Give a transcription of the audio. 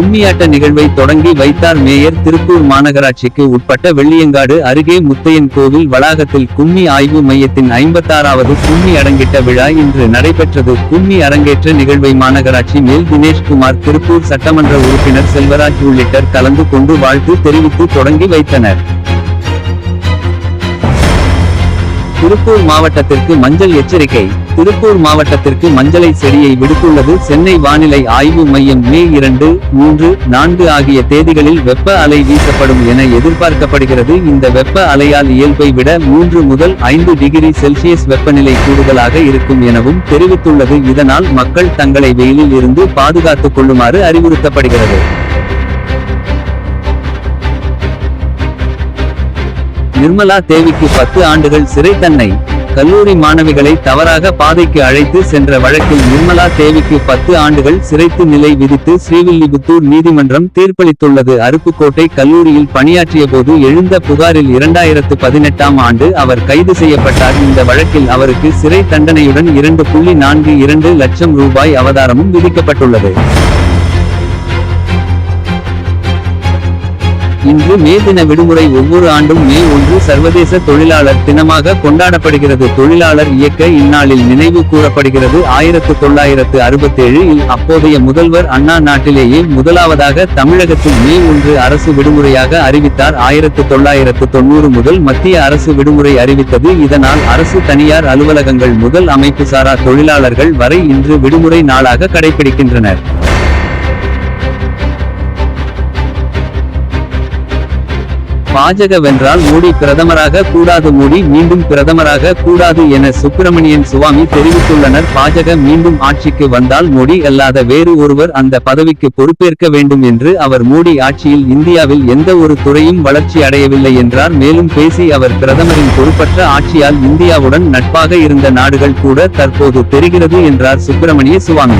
கும்மியாட்ட நிகழ்வை தொடங்கி வைத்தார் மேயர் திருப்பூர் மாநகராட்சிக்கு உட்பட்ட வெள்ளியங்காடு அருகே முத்தையன் கோவில் வளாகத்தில் கும்மி ஆய்வு மையத்தின் ஐம்பத்தாறாவது கும்மி அடங்கிட்ட விழா இன்று நடைபெற்றது. கும்மி அரங்கேற்ற நிகழ்வை மாநகராட்சி மேல் தினேஷ்குமார் திருப்பூர் சட்டமன்ற உறுப்பினர் செல்வராஜ் உள்ளிட்டர் கலந்து கொண்டு வாழ்த்து தெரிவித்து தொடங்கி வைத்தனர். திருப்பூர் மாவட்டத்திற்கு மஞ்சள் எச்சரிக்கை. திருப்பூர் மாவட்டத்திற்கு மஞ்சளை செடியை விடுத்துள்ளது சென்னை வானிலை ஆய்வு மையம் மே இரண்டு மூன்று நான்கு ஆகிய தேதிகளில் வெப்ப அலை வீசப்படும் என எதிர்பார்க்கப்படுகிறது. இந்த வெப்ப அலையால் இயல்பை விட மூன்று முதல் ஐந்து டிகிரி செல்சியஸ் வெப்பநிலை கூடுதலாக இருக்கும் எனவும் தெரிவித்துள்ளது. இதனால் மக்கள் தங்களை வெயிலில் இருந்து பாதுகாத்துக் கொள்ளுமாறு அறிவுறுத்தப்படுகிறது. நிர்மலா தேவிக்கு பத்து ஆண்டுகள் சிறை தன்னை கல்லூரி மாணவிகளை தவறாக பாதைக்கு அழைத்து சென்ற வழக்கில் நிர்மலா தேவிக்கு பத்து ஆண்டுகள் சிறைத்து நிலை விதித்து ஸ்ரீவில்லிபுத்தூர் நீதிமன்றம் தீர்ப்பளித்துள்ளது. அருப்புக்கோட்டை கல்லூரியில் பணியாற்றிய போது எழுந்த புகாரில் இரண்டாயிரத்து பதினெட்டாம் ஆண்டு அவர் கைது செய்யப்பட்டார். இந்த வழக்கில் அவருக்கு சிறை தண்டனையுடன் இரண்டு புள்ளி நான்கு இரண்டு லட்சம் ரூபாய் அவதாரமும் விதிக்கப்பட்டுள்ளது. இன்று மே தின விடுமுறை ஒவ்வொரு ஆண்டும் மே ஒன்று சர்வதேச தொழிலாளர் தினமாக கொண்டாடப்படுகிறது. தொழிலாளர் இயக்க இந்நாளில் நினைவு கூறப்படுகிறது. ஆயிரத்து தொள்ளாயிரத்து அறுபத்தேழு இல் அப்போதைய முதல்வர் அண்ணா நாட்டிலேயே முதலாவதாக தமிழகத்தில் மே ஒன்று அரசு விடுமுறையாக அறிவித்தார். ஆயிரத்து தொள்ளாயிரத்து தொண்ணூறு முதல் மத்திய அரசு விடுமுறை அறிவித்தது. இதனால் அரசு தனியார் அலுவலகங்கள் முதல் அமைப்பு சாரா தொழிலாளர்கள் வரை இன்று விடுமுறை நாளாக கடைபிடிக்கின்றனர். பாஜக வென்றால் மோடி பிரதமராக கூடாது மோடி மீண்டும் பிரதமராக கூடாது என சுப்பிரமணியன் சுவாமி தெரிவித்துள்ளனர். பாஜக மீண்டும் ஆட்சிக்கு வந்தால் மோடி அல்லாத வேறு ஒருவர் அந்த பதவிக்கு பொறுப்பேற்க வேண்டும் என்று அவர் மோடி ஆட்சியில் இந்தியாவில் எந்த ஒரு துறையும் வளர்ச்சி அடையவில்லை என்றார். மேலும் பேசி அவர் பிரதமரின் பொறுப்பற்ற ஆட்சியால் இந்தியாவுடன் நட்பாக இருந்த நாடுகள் கூட தற்போது தெரிகிறது என்றார் சுப்பிரமணிய சுவாமி.